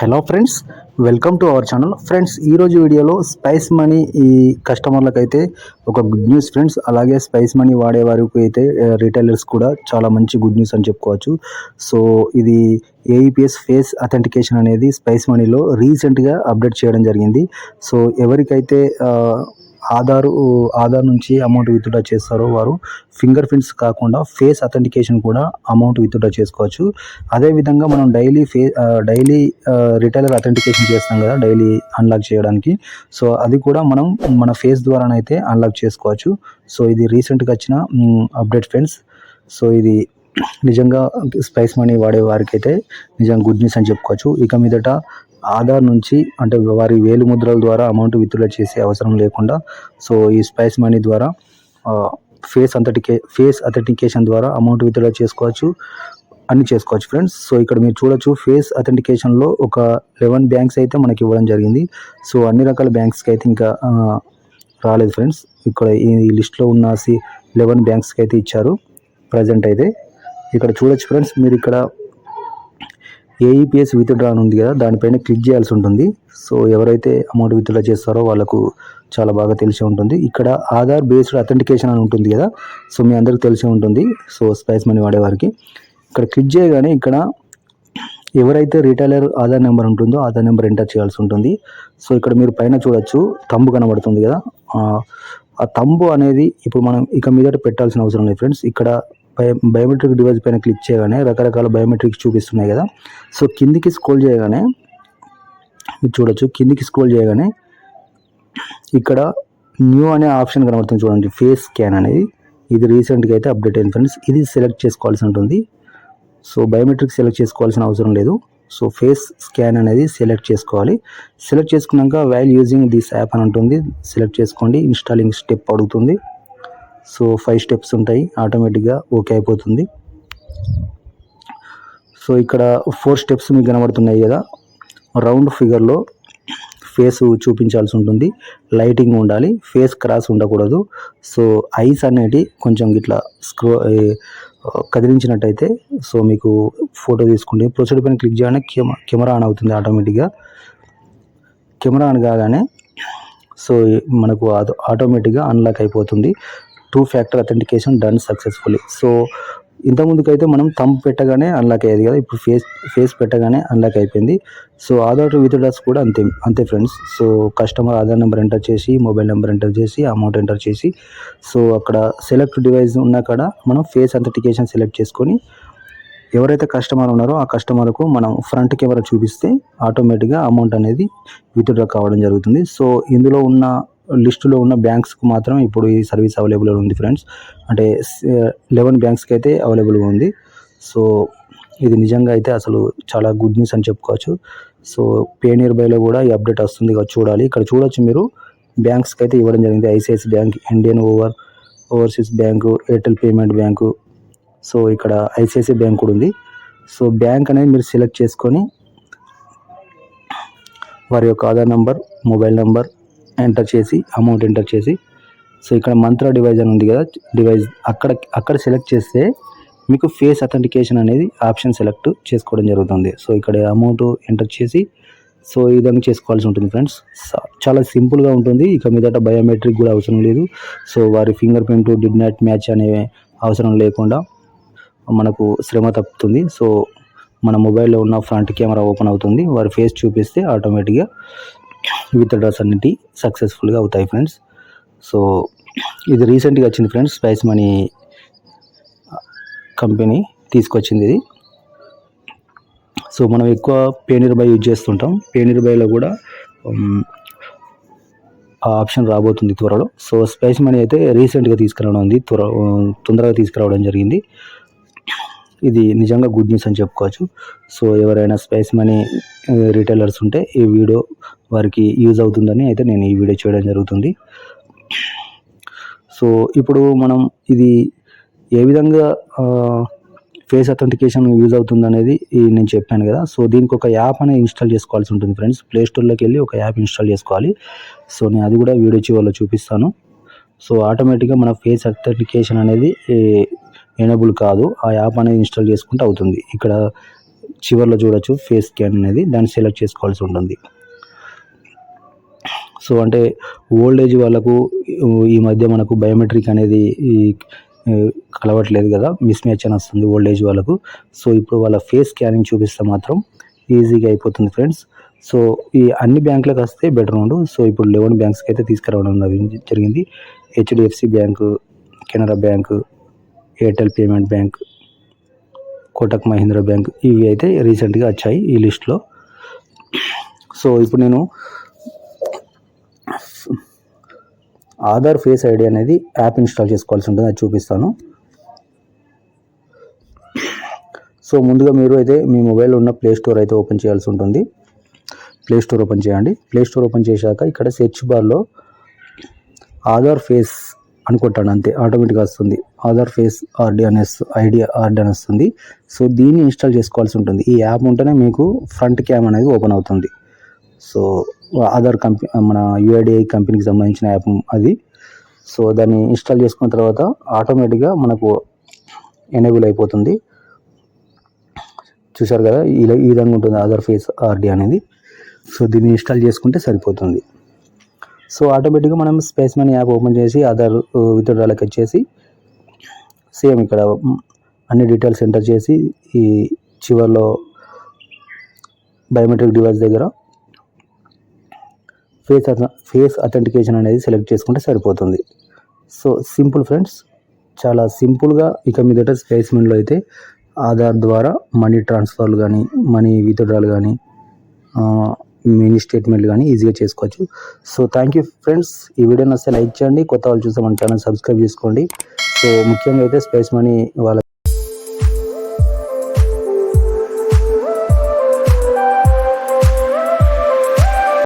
Hello friends welcome to our channel. Friends ఈరోజు వీడియోలో spice money ఈ కస్టమర్లకు అయితే ఒక గుడ్ న్యూస్ ఫ్రెండ్స్. అలాగే స్పైస్ మనీ వాడే వారికి అయితే రిటైలర్స్ కూడా చాలా మంచి గుడ్ న్యూస్ అని చెప్పుకోవచ్చు. సో ఇది ఏఈపిఎస్ ఫేస్ అథెంటికేషన్ అనేది స్పైస్ మనీలో రీసెంట్గా అప్డేట్ చేయడం జరిగింది. సో ఎవరికైతే ఆధారు ఆధార్ నుంచి అమౌంట్ విత్డ్రా చేస్తారో వారు ఫింగర్ ప్రింట్స్ కాకుండా ఫేస్ అథెంటికేషన్ కూడా అమౌంట్ విత్డ్రా చేసుకోవచ్చు. అదేవిధంగా మనం డైలీ ఫే డైలీ రిటైలర్ అథెంటికేషన్ చేస్తాం కదా డైలీ అన్లాక్ చేయడానికి. సో అది కూడా మనం మన ఫేస్ ద్వారానైతే అన్లాక్ చేసుకోవచ్చు. సో ఇది రీసెంట్గా వచ్చిన అప్డేట్ ఫ్రెండ్స్ సో ఇది నిజంగా స్పైస్ మనీ వాడే వారికైతే నిజంగా గుడ్ న్యూస్ అని చెప్పుకోవచ్చు. ఇక మీదట ఆధార్ నుంచి అంటే వారి వేలు ముద్రల ద్వారా అమౌంట్ విత్డ్రా చేసే అవసరం లేకుండా సో ఈ స్పైస్ మనీ ద్వారా ఫేస్ అథెంటికే ఫేస్ అథెంటికేషన్ ద్వారా అమౌంట్ విత్డ్రా చేసుకోవచ్చు అన్ని చేసుకోవచ్చు ఫ్రెండ్స్. సో ఇక్కడ మీరు చూడొచ్చు ఫేస్ అథెంటికేషన్లో ఒక లెవెన్ బ్యాంక్స్ అయితే మనకి ఇవ్వడం జరిగింది. సో అన్ని రకాల బ్యాంక్స్కి అయితే ఇంకా రాలేదు ఫ్రెండ్స్. ఇక్కడ ఈ లిస్ట్లో ఉన్న సి లెవెన్ బ్యాంక్స్కి అయితే ఇచ్చారు ప్రజెంట్ అయితే. ఇక్కడ చూడొచ్చు ఫ్రెండ్స్ మీరు ఇక్కడ ఏఈపిఎస్ విత్డ్రా అని ఉంది కదా దానిపైన క్లిక్ చేయాల్సి ఉంటుంది. సో ఎవరైతే అమౌంట్ విత్డ్రా చేస్తారో వాళ్ళకు చాలా బాగా తెలిసి ఉంటుంది. ఇక్కడ ఆధార్ బేస్డ్ అథెంటికేషన్ అని ఉంటుంది కదా సో మీ అందరికి తెలిసి ఉంటుంది. సో స్పైస్ మనీ వాడేవారికి ఇక్కడ క్లిక్ చేయగానే ఇక్కడ ఎవరైతే రిటైలర్ ఆధార్ నెంబర్ ఉంటుందో ఆధార్ నెంబర్ ఎంటర్ చేయాల్సి ఉంటుంది. సో ఇక్కడ మీరు పైన చూడొచ్చు తంబు కనబడుతుంది కదా. ఆ, తంబు అనేది ఇప్పుడు మనం ఇక మీదట పెట్టాల్సిన అవసరం లేదు ఫ్రెండ్స్ ఇక్కడ బయోమెట్రిక్ డివైస్ పైన క్లిక్ చేయగానే రకరకాల బయోమెట్రిక్స్ చూపిస్తున్నాయి కదా. సో కిందికి స్క్రోల్ చేయగానే మీరు చూడొచ్చు. కిందికి స్క్రోల్ చేయగానే ఇక్కడ న్యూ అనే ఆప్షన్ కనబడుతుంది చూడండి. ఫేస్ స్కాన్ అనేది. ఇది రీసెంట్గా అయితే అప్డేట్ అయింది ఫ్రెండ్స్. ఇది సెలెక్ట్ చేసుకోవాల్సి ఉంటుంది. సో బయోమెట్రిక్ సెలెక్ట్ చేసుకోవాల్సిన అవసరం లేదు. సో ఫేస్ స్కాన్ అనేది సెలెక్ట్ చేసుకోవాలి. సెలెక్ట్ చేసుకున్నాక వైల్ యూజింగ్ దిస్ యాప్ అని ఉంటుంది. సెలెక్ట్ చేసుకోండి. ఇన్స్టాలింగ్ స్టెప్ అడుగుతుంది. సో ఫైవ్ స్టెప్స్ ఉంటాయి ఆటోమేటిక్గా ఓకే అయిపోతుంది. సో ఇక్కడ ఫోర్ స్టెప్స్ మీకు కనబడుతున్నాయి కదా. రౌండ్ ఫిగర్లో ఫేస్ చూపించాల్సి ఉంటుంది లైటింగ్ ఉండాలి ఫేస్ క్రాస్ ఉండకూడదు. సో ఐస్ అనేటి కొంచెం ఇట్లా స్క్రో కదిలించినట్టయితే సో మీకు ఫోటో తీసుకుంటే ప్రొసీడ్ పైన క్లిక్ చేయగానే కెమెరా ఆన్ అవుతుంది ఆటోమేటిక్గా కెమెరా ఆన్ కాగానే సో మనకు ఆటోమేటిక్గా అన్లాక్ అయిపోతుంది. Two factor authentication done successfully so ఇంతకుముందుకు అయితే మనం థంబ్ పెట్టగానే అన్లాక్ అయ్యేది కదా ఇప్పుడు ఫేస్ ఫేస్ పెట్టగానే అన్లాక్ అయిపోయింది. సో ఆధార్ విత్డ్రాస్ కూడా అంతే అంతే friends so customer Aadhaar number enter చేసి మొబైల్ నెంబర్ ఎంటర్ చేసి అమౌంట్ ఎంటర్ చేసి సో అక్కడ సెలెక్ట్ డివైస్ ఉన్న కాడ మనం ఫేస్ అథెంటికేషన్ సెలెక్ట్ చేసుకొని ఎవరైతే కస్టమర్ ఉన్నారో ఆ కస్టమర్కు మనం ఫ్రంట్ కెమెరా చూపిస్తే ఆటోమేటిక్గా అమౌంట్ అనేది విత్డ్రా కావడం జరుగుతుంది. సో ఇందులో ఉన్న లిస్టులో ఉన్న బ్యాంక్స్కి మాత్రం ఇప్పుడు ఈ సర్వీస్ అవైలబుల్ ఉంది ఫ్రెండ్స్. అంటే లెవెన్ బ్యాంక్స్కి అయితే అవైలబుల్గా ఉంది. సో ఇది నిజంగా అయితే అసలు చాలా గుడ్ న్యూస్ అని చెప్పుకోవచ్చు. సో పే నియర్ బైలో కూడా ఈ అప్డేట్ వస్తుంది చూడాలి. ఇక్కడ చూడొచ్చు మీరు. బ్యాంక్స్కి అయితే ఇవ్వడం జరిగింది. ICICI bank Indian over overseas bank Airtel payment bank. So ఇక్కడ ఐసిఐసి బ్యాంక్ కూడా ఉంది. సో బ్యాంక్ అనేది మీరు సెలెక్ట్ చేసుకొని వారి యొక్క Aadhaar number mobile number enter చేసి అమౌంట్ ఎంటర్ చేసి. సో ఇక్కడ మంత్ర డివైజ్ అని ఉంది కదా డివైజ్ అక్కడ అక్కడ సెలెక్ట్ చేస్తే మీకు ఫేస్ అథెంటికేషన్ అనేది ఆప్షన్ సెలెక్ట్ చేసుకోవడం జరుగుతుంది. సో ఇక్కడ అమౌంట్ ఎంటర్ చేసి సో ఈ విధంగా చేసుకోవాల్సి ఉంటుంది ఫ్రెండ్స్ చాలా సింపుల్గా ఉంటుంది. ఇక మీదట బయోమెట్రిక్ కూడా అవసరం లేదు. సో వారి finger print did not match అనే అవసరం లేకుండా మనకు శ్రమ తప్పుతుంది. సో మన మొబైల్లో ఉన్న ఫ్రంట్ కెమెరా ఓపెన్ అవుతుంది. వారి ఫేస్ చూపిస్తే ఆటోమేటిక్గా విత్డ్రాస్ అన్నిటి సక్సెస్ఫుల్గా అవుతాయి ఫ్రెండ్స్ సో ఇది రీసెంట్గా వచ్చింది ఫ్రెండ్స్ స్పైస్ మనీ కంపెనీ తీసుకొచ్చింది ఇది. సో మనం ఎక్కువ పేనీర్ బై యూజ్ చేస్తుంటాం. పేనీర్ బైలో కూడా um, ఆ ఆప్షన్ రాబోతుంది త్వరలో. సో స్పైస్ మనీ అయితే రీసెంట్గా తీసుకురావడం ఉంది త్వర తొందరగా తీసుకురావడం జరిగింది. ఇది నిజంగా గుడ్ న్యూస్ అని చెప్పుకోవచ్చు. సో ఎవరైనా స్పైస్ మనీ రిటైలర్స్ ఉంటే ఈ వీడియో వారికి యూజ్ అవుతుందని అయితే నేను ఈ వీడియో చేయడం జరుగుతుంది. సో ఇప్పుడు మనం ఇది ఏ విధంగా ఫేస్ అథెంటికేషన్ యూజ్ అవుతుంది అనేది నేను చెప్పాను కదా. సో దీనికి ఒక యాప్ అనేది ఇన్స్టాల్ చేసుకోవాల్సి ఉంటుంది ఫ్రెండ్స్ ప్లే స్టోర్లోకి వెళ్ళి ఒక యాప్ ఇన్స్టాల్ చేసుకోవాలి. సో నేను అది కూడా వీడియో చివరిలో చూపిస్తాను. సో ఆటోమేటిక్గా మన ఫేస్ అథెంటికేషన్ అనేది ఎనేబుల్ కాదు. ఆ యాప్ అనేది ఇన్స్టాల్ చేసుకుంటే అవుతుంది. ఇక్కడ చివర్లో చూడొచ్చు ఫేస్ స్కాన్ అనేది. దాన్ని సెలెక్ట్ చేసుకోవాల్సి ఉంటుంది. సో అంటే ఓల్డ్ ఏజ్ వాళ్ళకు ఈ మధ్య మనకు బయోమెట్రిక్ అనేది కలవట్లేదు కదా. మిస్ మ్యాచ్ అని వస్తుంది ఓల్డ్ ఏజ్ వాళ్ళకు. సో ఇప్పుడు వాళ్ళ ఫేస్ స్కానింగ్ చూపిస్తే మాత్రం ఈజీగా అయిపోతుంది ఫ్రెండ్స్. సో ఈ అన్ని బ్యాంకులకు వస్తే బెటర్ ఉండు సో ఇప్పుడు లెవెన్ బ్యాంక్స్కి అయితే తీసుకురావడం జరిగింది. HDFC bank Canara bank Airtel payment bank Kotak Mahindra bank ఇవి అయితే రీసెంట్గా వచ్చాయి ఈ లిస్ట్లో. సో ఇప్పుడు నేను ఆధార్ ఫేస్ ఐడి అనేది యాప్ ఇన్స్టాల్ చేసుకోవాల్సి ఉంటుంది అది చూపిస్తాను. సో ముందుగా మీరు అయితే మీ మొబైల్లో ఉన్న ప్లే స్టోర్ అయితే ఓపెన్ చేయాల్సి ఉంటుంది. ప్లే స్టోర్ ఓపెన్ చేయండి. ప్లే స్టోర్ ఓపెన్ చేశాక ఇక్కడ సెర్చ్ బార్లో ఆధార్ ఫేస్ అనుకుంటాను అంతే ఆటోమేటిక్గా వస్తుంది. ఆధార్ ఫేస్ ఆర్డి అనే ఐడియా ఆర్డి అని వస్తుంది సో దీన్ని ఇన్స్టాల్ చేసుకోవాల్సి ఉంటుంది. ఈ యాప్ ఉంటేనే మీకు ఫ్రంట్ క్యామ్ అనేది ఓపెన్ అవుతుంది. సో ఆధార్ కంపెనీ మన యూఐడిఐ కంపెనీకి సంబంధించిన యాప్ అది. సో దాన్ని ఇన్స్టాల్ చేసుకున్న తర్వాత ఆటోమేటిక్గా మనకు ఎనేబుల్ అయిపోతుంది. చూసారు కదా ఇలా ఈ విధంగా ఉంటుంది ఆధార్ ఫేస్ ఆర్డి అనేది. సో దీన్ని ఇన్స్టాల్ చేసుకుంటే సరిపోతుంది. సో ఆటోమేటిక్గా మనం స్పేస్ మనీ యాప్ ఓపెన్ చేసి ఆధార్ విత్డ్రాలకు వచ్చేసి సేమ్ ఇక్కడ అన్ని డీటెయిల్స్ ఎంటర్ చేసి ఈ చివర్లో బయోమెట్రిక్ డివైస్ దగ్గర ఫేస్ ఫేస్ అథెంటికేషన్ అనేది సెలెక్ట్ చేసుకుంటే సరిపోతుంది. సో సింపుల్ ఫ్రెండ్స్ చాలా సింపుల్గా ఇక మీదట స్పేస్ మెన్లో అయితే ఆధార్ ద్వారా మనీ ట్రాన్స్ఫర్లు కానీ మనీ విత్డ్రాలు కానీ మినీ స్టేట్మెంట్లు కానీ ఈజీగా చేసుకోవచ్చు. సో థ్యాంక్ యూ ఫ్రెండ్స్ ఈ వీడియో వస్తే లైక్ చేయండి. కొత్త వాళ్ళు చూస్తే మన ఛానల్ సబ్స్క్రైబ్ చేసుకోండి. సో ముఖ్యంగా అయితే స్పేస్ మనీ వాళ్ళ